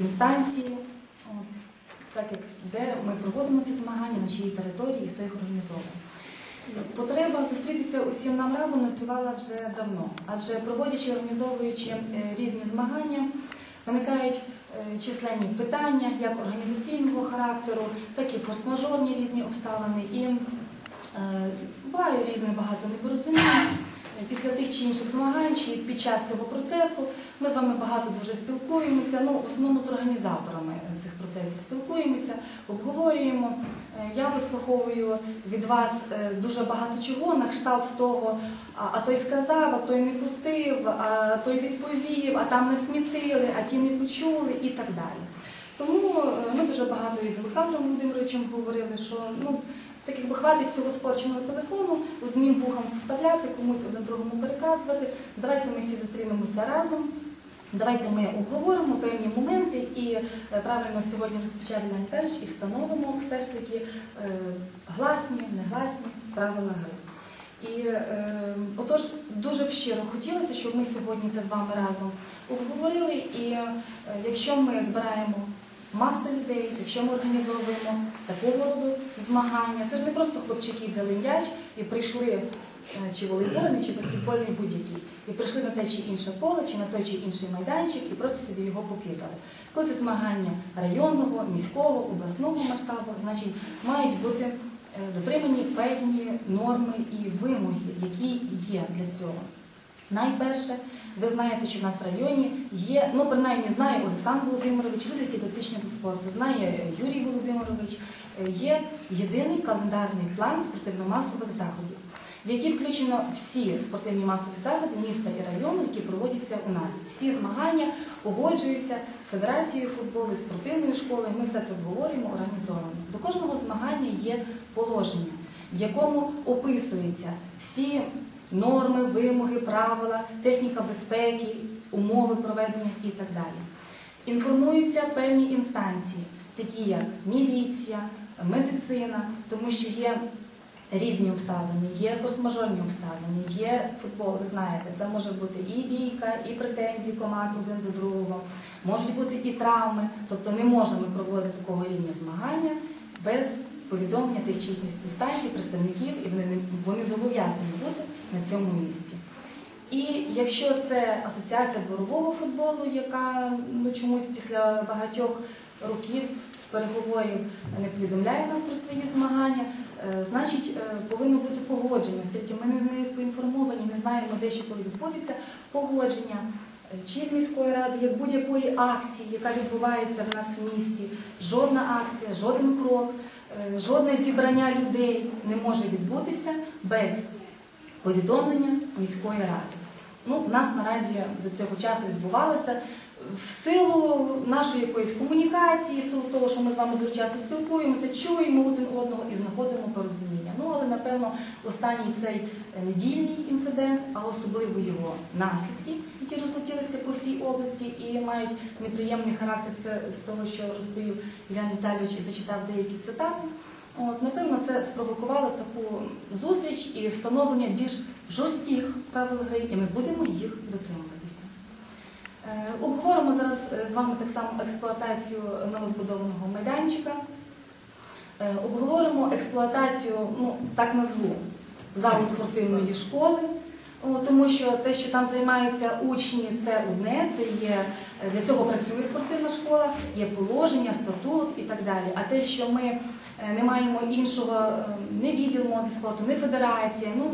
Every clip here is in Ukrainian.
інстанції, так як де ми проводимо ці змагання, на чиїй території хто їх організовує. Потреба зустрітися усім нам разом назрівала вже давно, адже проводячи і організовуючи е, різні змагання, виникають е, численні питання як організаційного характеру, так і форс-мажорні різні обставини. І е, буває різне багато непорозумінь. Після тих чи інших змагань, чи під час цього процесу ми з вами багато дуже спілкуємося. Ну, в основному з організаторами цих процесів спілкуємося, обговорюємо. Е, Я вислуховую від вас е, дуже багато чого на кшталт того, а, той сказав, а той не пустив, а той відповів, а там не смітили, а ті не почули і так далі. Тому е, ми дуже багато із Олександром Володимировичем говорили, що ну. Так якби хватить цього спорченого телефону, одним вухом вставляти, комусь один другому переказувати. Давайте ми всі зустрінемося разом. Давайте ми обговоримо певні моменти і е, правильно сьогодні розпочав Іван і встановимо все ж таки е, гласні, негласні правила гри. І е, отож дуже б щиро хотілося, щоб ми сьогодні це з вами разом обговорили. І е, якщо ми збираємо масу людей, якщо ми організовуємо такого роду змагання, це ж не просто хлопчики взяли м'яч і прийшли е, чи волейбольний, чи баскетбольний будь-який, і прийшли на те чи інше поле, чи на той чи інший майданчик, і просто собі його покидали. Коли це змагання районного, міського, обласного масштабу, значить мають бути е, дотримані певні норми і вимоги, які є для цього. Найперше, ви знаєте, що в нас в районі є, ну принаймні знає Олександр Володимирович, люди, які дотичні до спорту, знає Юрій Володимирович, е, є єдиний календарний план спортивно-масових заходів, в який включено всі спортивні масові заходи міста і району, які проводяться у нас. Всі змагання погоджуються з Федерацією футболу, спортивною школою. Ми все це обговорюємо, організовано. До кожного змагання є положення, в якому описуються всі норми, вимоги, правила, техніка безпеки, умови проведення і так далі. Інформуються певні інстанції, такі як міліція, медицина, тому що є різні обставини, є форс-мажорні обставини, є футбол, ви знаєте, це може бути і бійка, і претензії команд один до другого, можуть бути і травми, тобто не можемо проводити такого рівня змагання без повідомлення тих чи інших представників, і вони, вони зобов'язані бути на цьому місці. І якщо це асоціація дворового футболу, яка ну, чомусь після багатьох років переговорів не повідомляє нас про свої змагання, е, значить е, повинно бути погодження, оскільки ми не, поінформовані, не знаємо, де що коли відбудеться погодження. е, Чи з міської ради, як будь-якої акції, яка відбувається в нас в місті, жодна акція, жоден крок, жодне зібрання людей не може відбутися без повідомлення міської ради. Ну, У нас наразі до цього часу відбувалося в силу нашої якоїсь комунікації, в силу того, що ми з вами дуже часто спілкуємося, чуємо один одного і знаходимо порозуміння. Ну, але напевно останній цей е, недільний інцидент, а особливо його наслідки, які розлетілися по всій області і мають неприємний характер. Це з того, що розповів Іллян Віталійович і зачитав деякі цитати. От, напевно, це спровокувало таку зустріч і встановлення більш жорстких правил гри, і ми будемо їх дотримуватися. Е, Обговоримо зараз е, з вами так само експлуатацію новозбудованого майданчика. Е, Обговоримо експлуатацію, ну так назву, залу спортивної школи. Тому що те, що там займаються учні, це одне, це є для цього працює спортивна школа, є положення, статут і так далі. А те, що ми е, не маємо іншого е, ні відділу молоді спорту, ні федерація, ну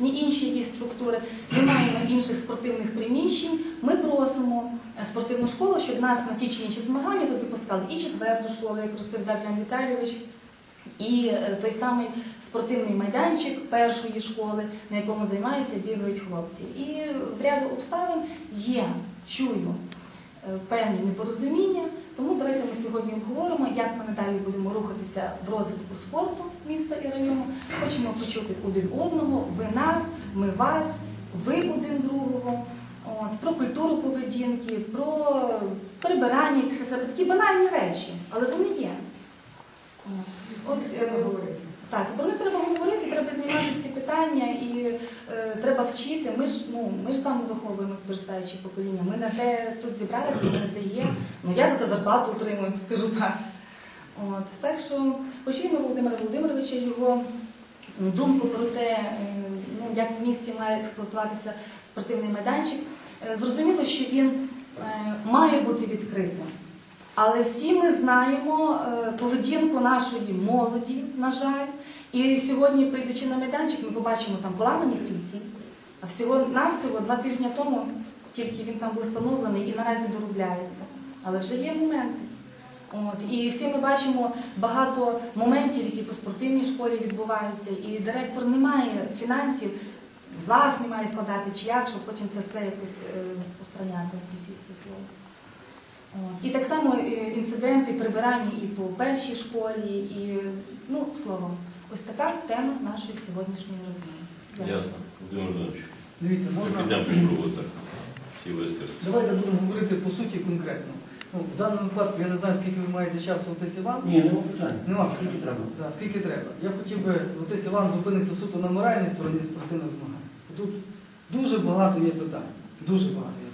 ні інші якісь структури, не маємо інших спортивних приміщень. Ми просимо е, спортивну школу, щоб нас на ті чи інші змагання туди пускали і четверту школу, як розповідав Ян Віталійович. І той самий спортивний майданчик першої школи, на якому займаються, бігають хлопці. І в ряду обставин є, чую певні непорозуміння. Тому давайте ми сьогодні обговоримо, як ми надалі будемо рухатися в розвитку спорту міста і району. Хочемо почути один одного, ви нас, ми вас, ви один другого. От, про культуру поведінки, про прибирання після себе такі банальні речі, але вони є. От, Ось, е, Так, про них треба говорити, треба знімати ці питання і е, треба вчити. Ми ж ну ми ж саме виховуємо підростаючі покоління. Ми на те тут зібралися, ми на те є. Ну я за те зарплату отримую, скажу так. От так що почуємо Володимира Володимировича його думку про те, е, ну як в місті має експлуатуватися спортивний майданчик. Е, Зрозуміло, що він е, має бути відкритим. Але всі ми знаємо е, поведінку нашої молоді, на жаль. І сьогодні, прийдучи на майданчик, ми побачимо там поламані стільці. А всього навсього два тижні тому тільки він там був встановлений і наразі доробляється. Але вже є моменти. От. І всі ми бачимо багато моментів, які по спортивній школі відбуваються, і директор не має фінансів, власні має вкладати чи як, щоб потім це все якось е, устраняти, російське слово. От. І так само е, інциденти прибирання і по першій школі, і ну словом, ось така тема нашої сьогоднішньої розмови. Ясно. Дивіться, можна. так. Вискажуть. Давайте будемо говорити по суті конкретно. Ну, в даному випадку я не знаю, скільки ви маєте часу отець Іван. Ні, нема питань. Нема Скільки треба? Да, скільки треба. Я хотів би, отець Іван зупиниться суто на моральній стороні спортивних змагань. Тут дуже багато є питань. Дуже багато є.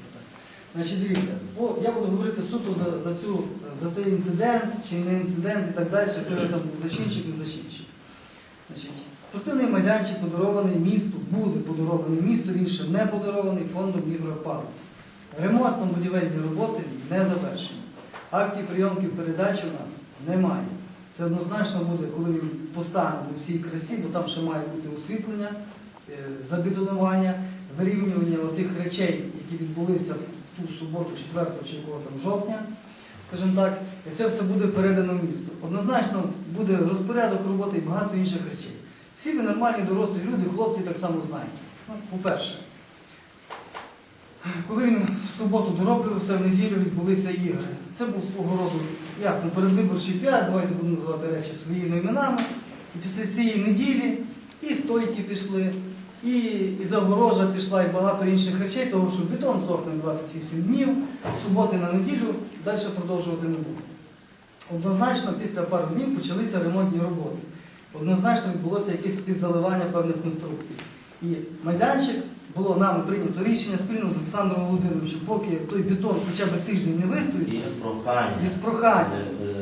Значить, дивіться, по, я буду говорити суто за, за, цю, за цей інцидент, чи не інцидент і так далі, хто там був не зачинщик. Значить, спортивний майданчик подарований місту, буде подарований місту, він ще не подарований фондом Палиця. Ремонтно-будівельні роботи не завершені. Актів прийомків передачі у нас немає. Це однозначно буде, коли він постане у всій красі, бо там ще має бути освітлення, е, забетонування, вирівнювання тих речей, які відбулися в ту суботу, 4 чи якого там жовтня, скажімо так, і це все буде передано місту. Однозначно буде розпорядок роботи і багато інших речей. Всі ви нормальні дорослі люди, хлопці так само знають. Ну, по-перше, коли він в суботу дороблювався, в неділю відбулися ігри. Це був свого роду, ясно, передвиборчий піар, давайте будемо називати речі своїми іменами. І після цієї неділі і стойки пішли, і, і загорожа пішла, і багато інших речей, тому що бетон сохне 28 днів, суботи на неділю далі продовжувати не буде. Однозначно, після пару днів почалися ремонтні роботи. Однозначно відбулося якесь підзаливання певних конструкцій. І майданчик було нами прийнято рішення спільно з Олександром Володимировичем, поки той бетон хоча б тиждень не вистоїться, прохання. із прохання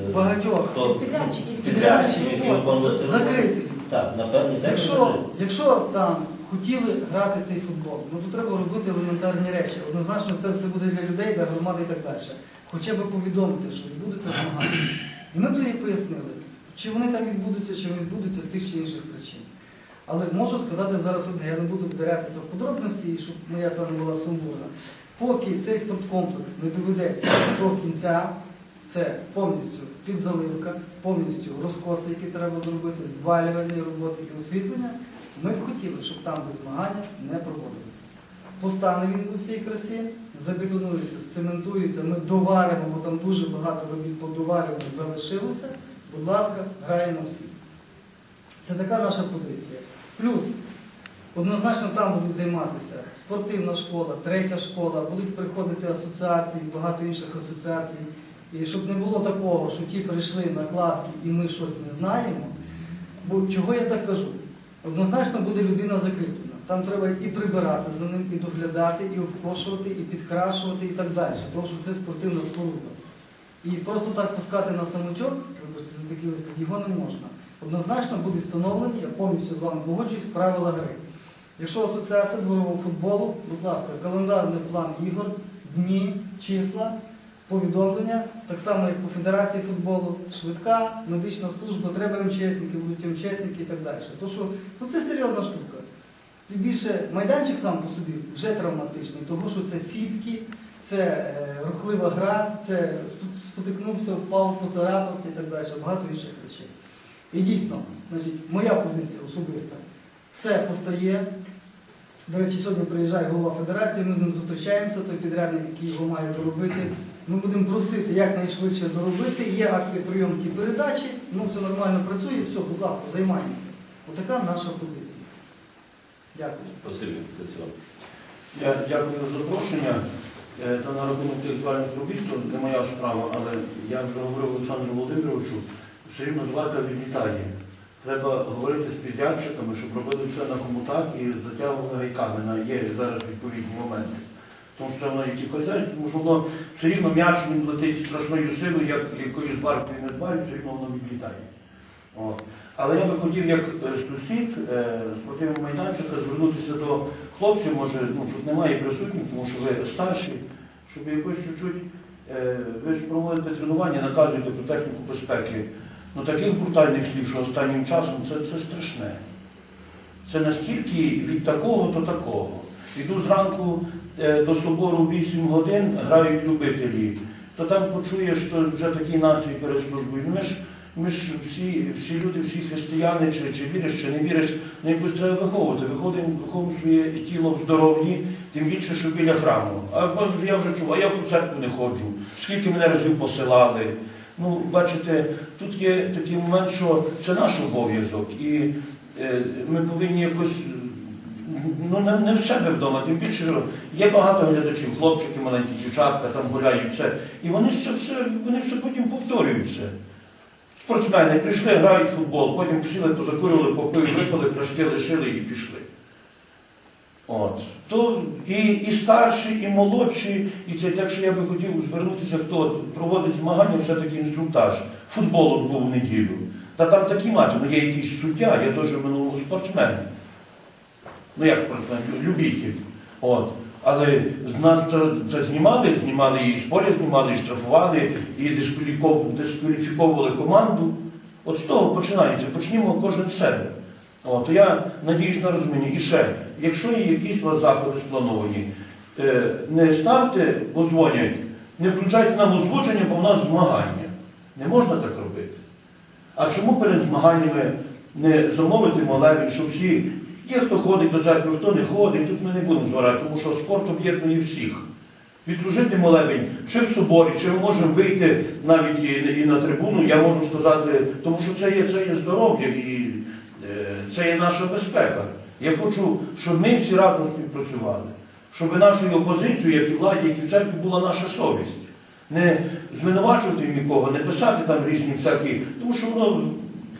Е, багатьох хто- Підрядчики, які підрядчики, які роботи. закрити. Так, на певні Якщо, якщо там хотіли грати цей футбол, ну то треба робити елементарні речі. Однозначно це все буде для людей, для громади і так далі. Хоча б повідомити, що відбудуться змагання. І ми тоді пояснили, чи вони так відбудуться, чи не відбудуться з тих чи інших причин. Але можу сказати зараз одне, я не буду вдарятися в подробності, щоб моя це не була сумбурна. Поки цей спорткомплекс не доведеться до кінця, це повністю підзаливка, повністю розкоси, які треба зробити, звалювальні роботи і освітлення, ми б хотіли, щоб там де змагання не проводилися. Постане він у цій красі, забетонується, сцементується, ми доваримо, бо там дуже багато робіт по доварюванню залишилося. Будь ласка, граємо всі. Це така наша позиція. Плюс, однозначно там будуть займатися спортивна школа, третя школа, будуть приходити асоціації, багато інших асоціацій. І щоб не було такого, що ті прийшли накладки і ми щось не знаємо. Бо чого я так кажу? Однозначно буде людина закріплена. Там треба і прибирати за ним, і доглядати, і обкошувати, і підкрашувати, і так далі. Тому що це спортивна споруда. І просто так пускати на самотьок, вибачте за такий вислів, його не можна. Однозначно будуть встановлені, я повністю з вами погоджуюсь, правила гри. Якщо асоціація дворового футболу, будь ласка, календарний план ігор, дні, числа, повідомлення, так само як по Федерації футболу, швидка, медична служба, треба МЧСники, будуть МЧСники і так далі. Тому що ну, це серйозна штука. Тим більше майданчик сам по собі вже травматичний, тому що це сітки, це е, рухлива гра, це спотикнувся, впав, поцарапався і так далі, багато інших речей. І дійсно, значить, моя позиція особиста. Все постає. До речі, сьогодні приїжджає голова федерації, ми з ним зустрічаємося, той підрядник, який його має доробити. Ми будемо просити якнайшвидше доробити. Є акти прийомки передачі, ну все нормально працює, все, будь ласка, займаємося. Отака наша позиція. Дякую. Спасибі. Я дякую за запрошення. Е, Та на рахунок звальних робіт, то не моя справа, але я вже говорив Олександру Володимировичу, все рівно звати від Італії. Треба говорити з підрядчиками, щоб робили все на комутак і затягували гайками на є зараз відповідні моменти. Тому що воно і ті хазяйство, тому що воно все рівно м'яч він летить страшною силою, як якою зваркою не зварюють, все рівно воно відлітає. Але я би хотів, як е, сусід е, спортивного майданчика, звернутися до хлопців, може, ну тут немає присутніх, тому що ви старші, щоб якось чуть-чуть, е, ви ж проводите тренування, наказуєте про техніку безпеки. Ну таких брутальних слів, що останнім часом це, це страшне. Це настільки від такого до такого. Йду зранку до собору 8 годин, грають любителі. То там почуєш, що вже такий настрій перед службою. Ну, Ми ж, ми ж всі, всі люди, всі християни, чи, чи віриш, чи не віриш, ну якось треба виховувати. Виходимо, виховуємо своє тіло в здоров'ї, тим більше, що біля храму. А я вже чув, а я в церкву не ходжу. Скільки мене разів посилали. Ну, бачите, тут є такий момент, що це наш обов'язок, і е, ми повинні якось ну, не, не в себе вдома, тим більше, що є багато глядачів, хлопчики, маленькі дівчатка, там гуляють все. І вони це все, вони все потім повторюють все. Спортсмени прийшли, грають в футбол, потім сіли, позакурили, попили, випили, пляшки лишили і пішли. От. То і, і старші, і молодші, і це так, що я би хотів звернутися, хто проводить змагання, все-таки інструктаж. Футбол був в неділю. Та там такі мати, ну є якийсь суддя, я теж в минулому спортсмен. Ну як лю- любитель. От. Але знімали, знімали і з поля знімали, і штрафували, і дискваліфіков- дискваліфіковували команду. От з того починається. Почнімо кожен з себе. От, я надіюсь на розуміння. І ще, якщо є якісь у вас заходи сплановані, е, не ставте, бо дзвонять, не включайте нам озвучення, бо в нас змагання. Не можна так робити. А чому перед змаганнями не замовити молебень, щоб всі, є хто ходить до церкви, хто не ходить, тут ми не будемо зварати, тому що спорт об'єднує всіх. Відслужити молебень чи в соборі, чи ми можемо вийти навіть і, і на трибуну, я можу сказати, тому що це є, це є здоров'я і е, це є наша безпека. Я хочу, щоб ми всі разом співпрацювали, щоб нашою опозицією, як і владі, як і в церкві, була наша совість. Не звинувачувати нікого, не писати там різні всякі, тому що воно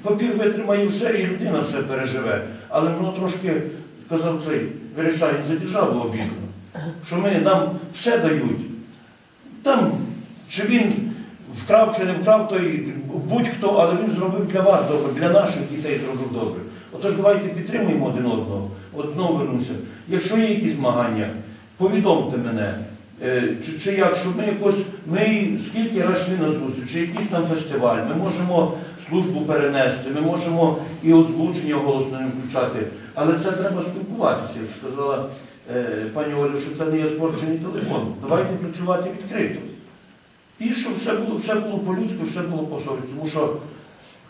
папір витримає все, і людина все переживе. Але воно трошки, казав цей Верещагін, за державу обідно. Що ми нам все дають. Там, чи він вкрав чи не вкрав, то будь-хто, але він зробив для вас добре, для наших дітей зробив добре. Отож, давайте підтримуємо один одного. От знову вернуся. Якщо є якісь змагання, повідомте мене. Е, Чи, чи як, щоб ми якось, ми скільки раз йшли на зустріч, чи якийсь там фестиваль, ми можемо службу перенести, ми можемо і озвучення голосно включати, але це треба спілкуватися, як сказала е, пані Оля, що це не є спорчений телефон. Давайте працювати відкрито. І щоб все було, все було по-людськи, все було по совісті. Тому що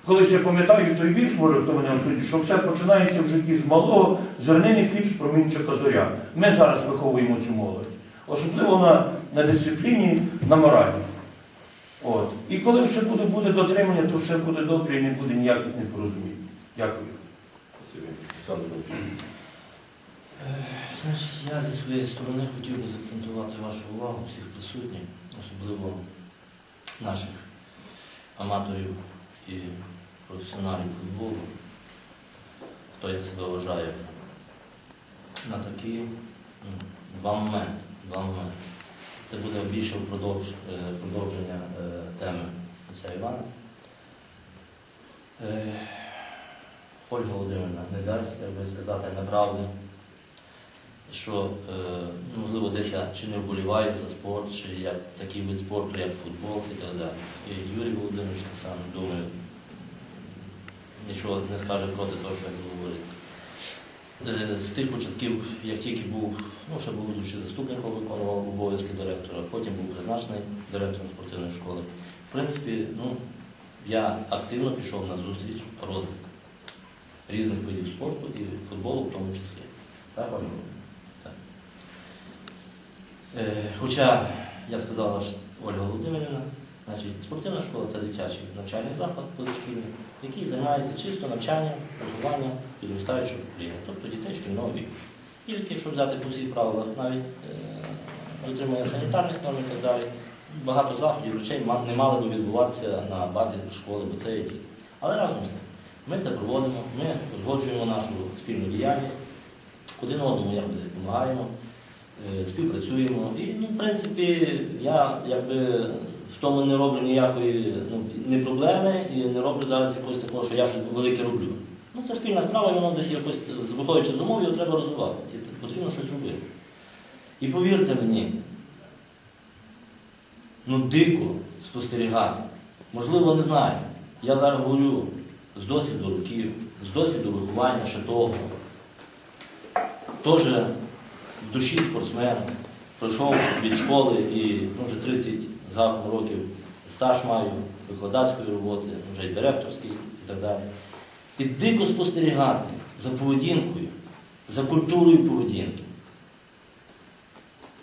колись я пам'ятаю той вірш, може хто мене осудить, що все починається в житті з малого, зернений хліб з промінчика зоря. Ми зараз виховуємо цю молодь. Особливо на, на дисципліні, на моралі. От. І коли все буде, буде дотримання, то все буде добре і не буде ніяких непорозумінь. Дякую. Володимирович. Значить, я зі своєї сторони хотів би заакцентувати вашу увагу всіх присутніх, особливо наших аматорів і професіоналів футболу, хто як себе вважає, на такі два моменти. Два. Це буде більше впродовж, е, продовження е, теми отця Івана. Е, Ольга Володимирівна не дасть, як би сказати, неправди що е, можливо десь я чи не вболіваю за спорт, чи як такий вид спорту, як футбол і так далі. І Юрій Володимирович так само, думаю, нічого не скаже проти того, що я буду говорити. Е, З тих початків, як тільки був, ну ще будучи заступником, виконував обов'язки директора, потім був призначений директором спортивної школи. В принципі, ну, я активно пішов на зустріч розвитку різних видів спорту і футболу в тому числі. Так, Ольга? Так. Е, Хоча, як сказала Ольга Володимирівна, значить, спортивна школа це дитячий навчальний заклад позашкільний, який займається чисто навчанням, вихованням підростаючого покоління, тобто дітей шкільного віку. І якщо взяти по всіх правилах, навіть е, дотримання санітарних норм і так далі, багато заходів речей не мали би відбуватися на базі школи, бо це є діти. Але разом з тим, Ми це проводимо, ми узгоджуємо нашу спільну діяльність, один одному якби десь допомагаємо, е, співпрацюємо. І, ну, в принципі, я якби в тому не роблю ніякої ну, не проблеми і не роблю зараз якогось такого, що я щось велике роблю. Ну, це спільна справа, і воно десь якось, виходячи з умов, його треба розвивати. І потрібно щось робити. І повірте мені, ну дико спостерігати. Можливо, не знаю. Я зараз говорю з досвіду років, з досвіду виховання ще того. Теж в душі спортсмен, пройшов від школи і ну, вже 30 загалом років стаж маю викладацької роботи, вже і директорський і так далі. І дико спостерігати за поведінкою, за культурою поведінки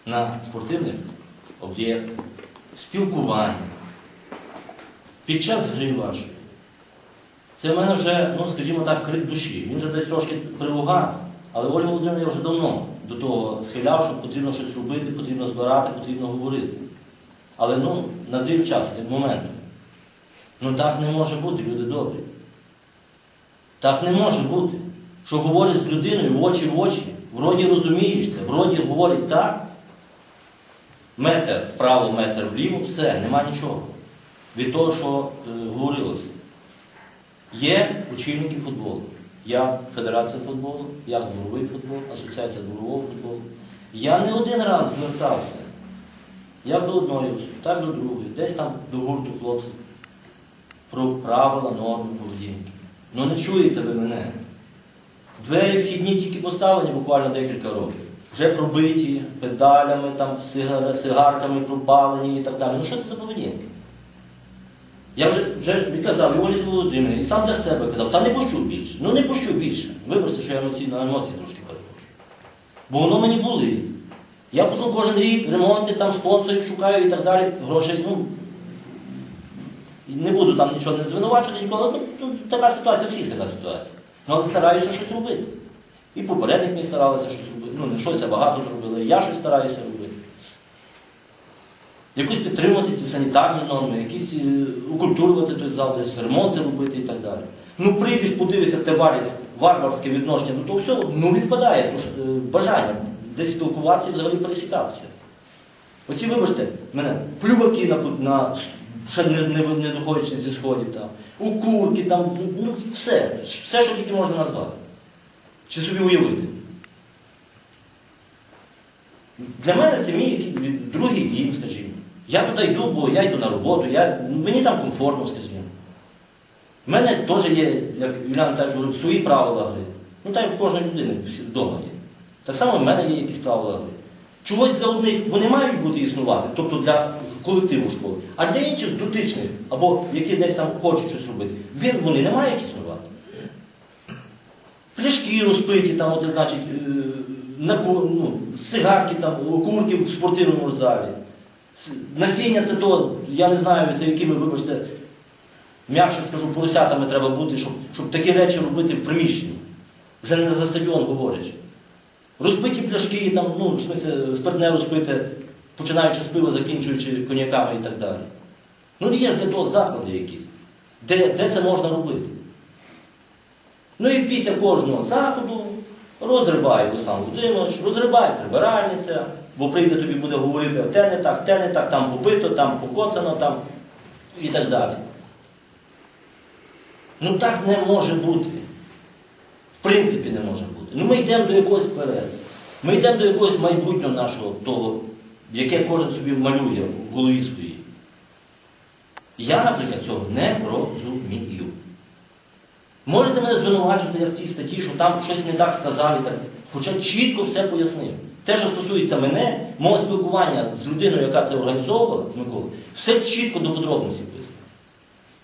на спортивних об'єктах, спілкуванні, під час гри вашої. Це в мене вже, ну скажімо так, крик душі. Він вже десь трошки приугас, але Ольга Володимирівна я вже давно до того схиляв, що потрібно щось робити, потрібно збирати, потрібно говорити. Але ну, назрів час, від моменту. Ну так не може бути, люди добрі. Так не може бути. Що говориш з людиною в очі в очі, вроді розумієшся, вроді говорить так, метр вправо, метр вліво, все, нема нічого. Від того, що е, говорилося. Є очільники футболу. Я Федерація футболу, я дворовий футбол, Асоціація дворового футболу. Я не один раз звертався. Як до одної, так до другої, десь там до гурту хлопців. Про правила, норми поведінки. Ну не чуєте ви мене. Двері вхідні тільки поставлені буквально декілька років. Вже пробиті педалями, там, сигар- сигарками пропалені і так далі. Ну що це за поведінка? Я вже, вже відказав і Олі Володимирі, і сам для себе казав, та не пущу більше. Ну не пущу більше. Вибачте, що я на емоції трошки перехожу. Бо воно мені були. Я хожу кожен рік, ремонти, там спонсорів шукаю і так далі. Грошей, ну. Не буду там нічого не звинувачувати ніколи. Ну, така ситуація, всіх така ситуація. Ну, але стараюся щось робити. І попередник мій старалися щось робити. Ну, не щось, а багато зробили. Я щось стараюся робити. Якусь підтримувати ці санітарні норми, якісь е, укультурувати той зал, десь ремонти робити і так далі. Ну прийдеш, подивишся те варварське відношення до того всього, ну відпадає е, бажання десь спілкуватися і взагалі пересікатися. Оці, вибачте, мене плюваки на, на ще не, не, не доходячи зі сходів там, укурки, там, ну все, все, що тільки можна назвати. Чи собі уявити. Для мене це мій другий дім, скажімо. Я туди йду, бо я йду на роботу, я, мені там комфортно, скажімо. У мене теж є, як Юліан теж говорив, свої правила гри. Ну так як кожної людини вдома є. Так само в мене є якісь правила гри. Чогось для одних вони мають бути існувати, тобто для колективу школи, а для інших дотичних, або які десь там хочуть щось робити, вони не мають існувати. Пляшки розпиті, там, оце, значить, е, ну, сигарки, там, окурки в спортивному залі. Насіння це то, я не знаю, це якими, вибачте, м'якше скажу, поросятами треба бути, щоб, щоб такі речі робити в приміщенні. Вже не за стадіон говорячи. Розпиті пляшки, там, ну, в смысле, спиртне розпите, починаючи з пива, закінчуючи коньяками і так далі. Ну, є ж для того заклади якісь, де, де це можна робити. Ну і після кожного заходу розриває Олександр Володимирович, розриває прибиральниця, бо прийде тобі буде говорити, а те не так, те не так, там попито, там покоцано, там і так далі. Ну так не може бути. В принципі, не може бути. Ну ми йдемо до якогось вперед. Ми йдемо до якогось майбутнього нашого того, яке кожен собі малює в голові своїй. Я, наприклад, цього не розумію. Можете мене звинувачити, як в тій статті, що там щось не так сказав і так. Хоча чітко все пояснив. Те, що стосується мене, мого спілкування з людиною, яка це організовувала, з Миколою, все чітко до подробності пояснив.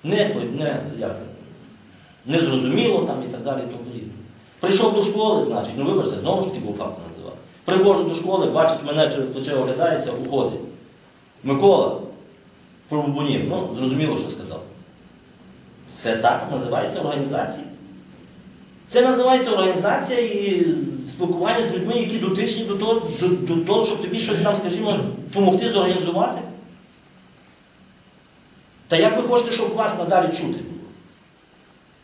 Не, не, як, не зрозуміло там і так далі, і тому подібне. Прийшов до школи, значить, ну вибачте, знову ж таки був факт називати. Приходжу до школи, бачить мене через плече оглядається, уходить. Микола, пробубунів, ну, зрозуміло, що сказав. Це так називається організація. Це називається організація і спілкування з людьми, які дотичні до того, до, до того, щоб тобі щось там, скажімо, допомогти зорганізувати. Та як ви хочете, щоб вас надалі чути?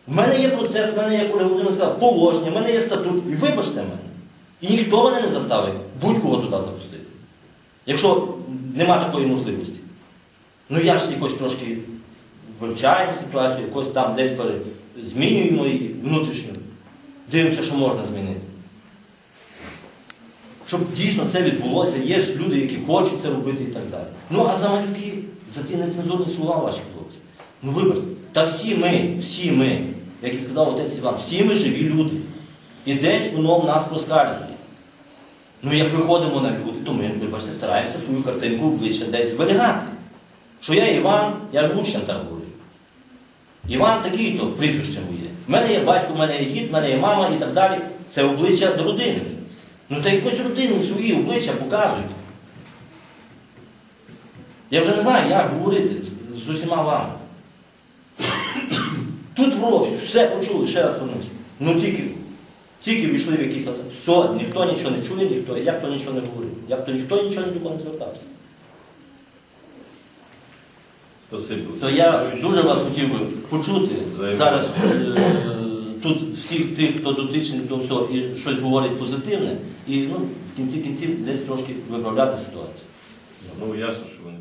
У мене є процес, в мене є, Ольга Володимирівна сказала, положення, в мене є статут. І вибачте мене. І ніхто мене не заставить будь-кого туди запустити. Якщо нема такої можливості. Ну я ж якось трошки вивчаємо ситуацію, якось там десь змінюємо її внутрішню. Дивимося, що можна змінити. Щоб дійсно це відбулося, є ж люди, які хочуть це робити і так далі. Ну а за малюки, за ці нецензурні слова ваші хлопці. Ну вибачте, та всі ми, всі ми, як і сказав отець Іван, всі ми живі люди. І десь воно в нас проскальзує. Ну як виходимо на люди, то ми, вибачте, стараємося свою картинку обличчя десь зберігати. Що я Іван, я учням так говорю. Іван такий-то прізвище моє. В мене є батько, в мене є дід, в мене є мама і так далі. Це обличчя до родини. Ну та якось родині свої обличчя показуйте. Я вже не знаю, як говорити з усіма вами. Тут в все почули, ще раз повернуся. Ну тільки, тільки війшли в якийсь асад. Все, ніхто нічого не чує, ніхто, як то нічого не говорив, як то ніхто нічого ні до кого не звертався. То я дуже вас хотів би почути зараз е, тут всіх тих, хто дотичний до всього і щось говорить позитивне, і ну, в кінці кінців десь трошки виправляти ситуацію. Ну ясно, що вони.